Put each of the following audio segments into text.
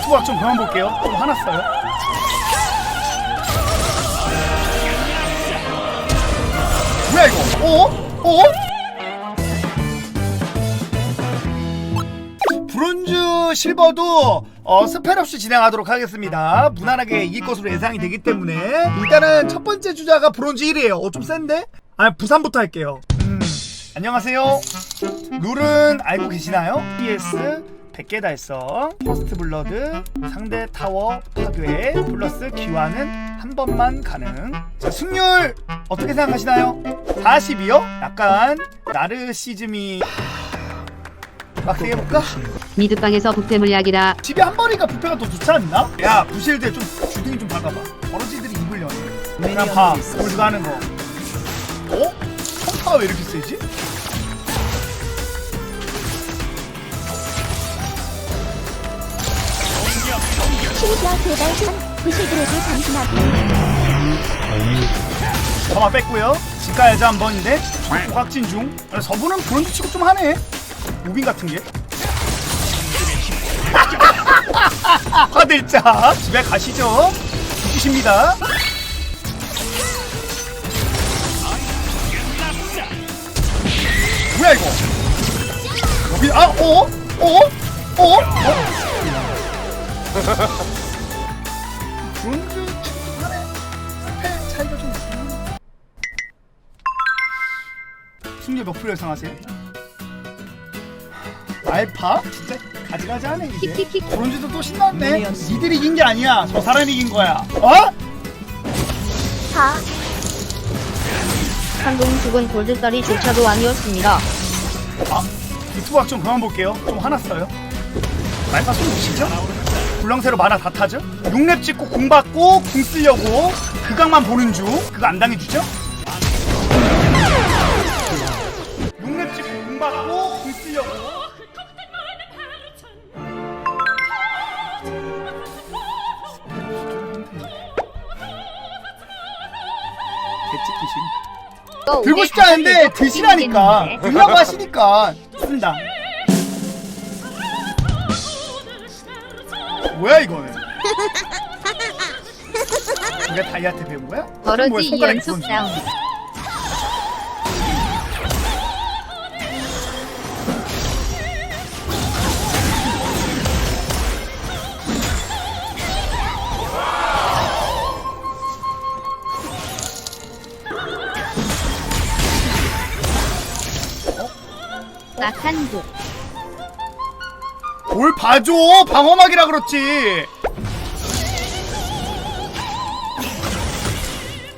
유튜브 좀 그만 볼게요. 좀 화났어요. 뭐야 이거? 어? 어? 브론즈 실버도 어, 스펠 없이 진행하도록 하겠습니다. 무난하게 이길 것으로 예상이 되기 때문에 일단은 첫 번째 주자가 브론즈 1이에요. 어, 좀 센데? 아 부산부터 할게요. 음, 안녕하세요. 룰은 알고 계시나요? PS 100개 달성, 퍼스트 블러드, 상대 타워 파괴, 플러스 기화는 한 번만 가능. 자, 승률 어떻게 생각하시나요? 40이요? 약간 나르시즘이 빡세게 해볼까? 미드방에서 부패 물약이라 집에 한 번이니까 부패가 더 좋지 않나? 야 부실대 좀 주둥이 좀 박아봐 버러지들이 입을 여네 그냥 봐 골드가 하는 거 어? 평타가 왜 이렇게 세지? 심지어 대발상 부실들에게 당신하고 가마 뺐고요. 집가 여자 한 번인데 확진 중. 아니, 저분은 브론즈 치고 좀 하네. 무빙 같은 게. 화들짝. 집에 가시죠. 죽이십니다. 뭐야 이거? 여기 아 어? 어? 어? 어? 브론즈 치고 하네 스펙 차이가 좀 있긴 승률 몇 프로 예상하세요? 알파? 진짜 가지가지하네 이제. 브론즈도 또 신났네 니들이 이긴 게 아니야 저 사람이 이긴 거야 어? 4 한동 죽은 골드살이조차도 아니었습니다. 아 유튜브 학좀 그만 볼게요 좀 화났어요 알파 손 보시죠? 굴렁쇠로 만화 다 타죠? 6렙 찍고 궁 받고 궁 쓰려고 그 각만 보는 중. 그거 안 당해주죠? 6렙 찍고 궁 받고 궁 쓰려고. 들고 싶지 않은데 드시라니까. 들라고 하시니까. 쓴다 뭐야 이거는 이게 다이아트 배운 거야? 버러지 손가락이 연속 부러지네. 싸움. 낙한도 뭘 봐줘? 방어막이라 그렇지.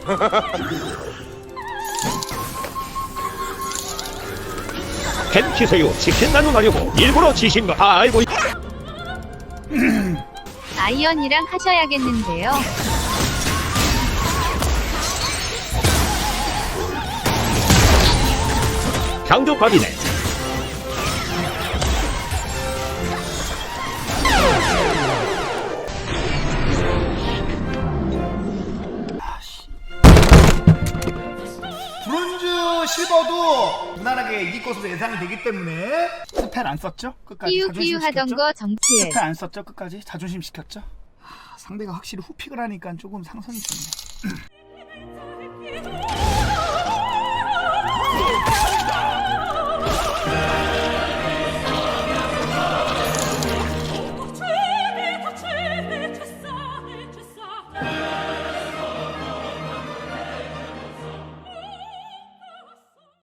캔 키세요 치킨 나눔하려고 일부러 지신 거 다 알고 있... 아이언이랑 하셔야겠는데요. 강조밥이네 브론즈 실버도 무난하게 이길 것으로 예상이 되기 때문에 스펠 안 썼죠? 끝까지 끼우 자존심 하던 시켰죠? 거 정치해. 스펠 안 썼죠? 끝까지 자존심 시켰죠? 하, 상대가 확실히 후픽을 하니까 조금 상성이 좋네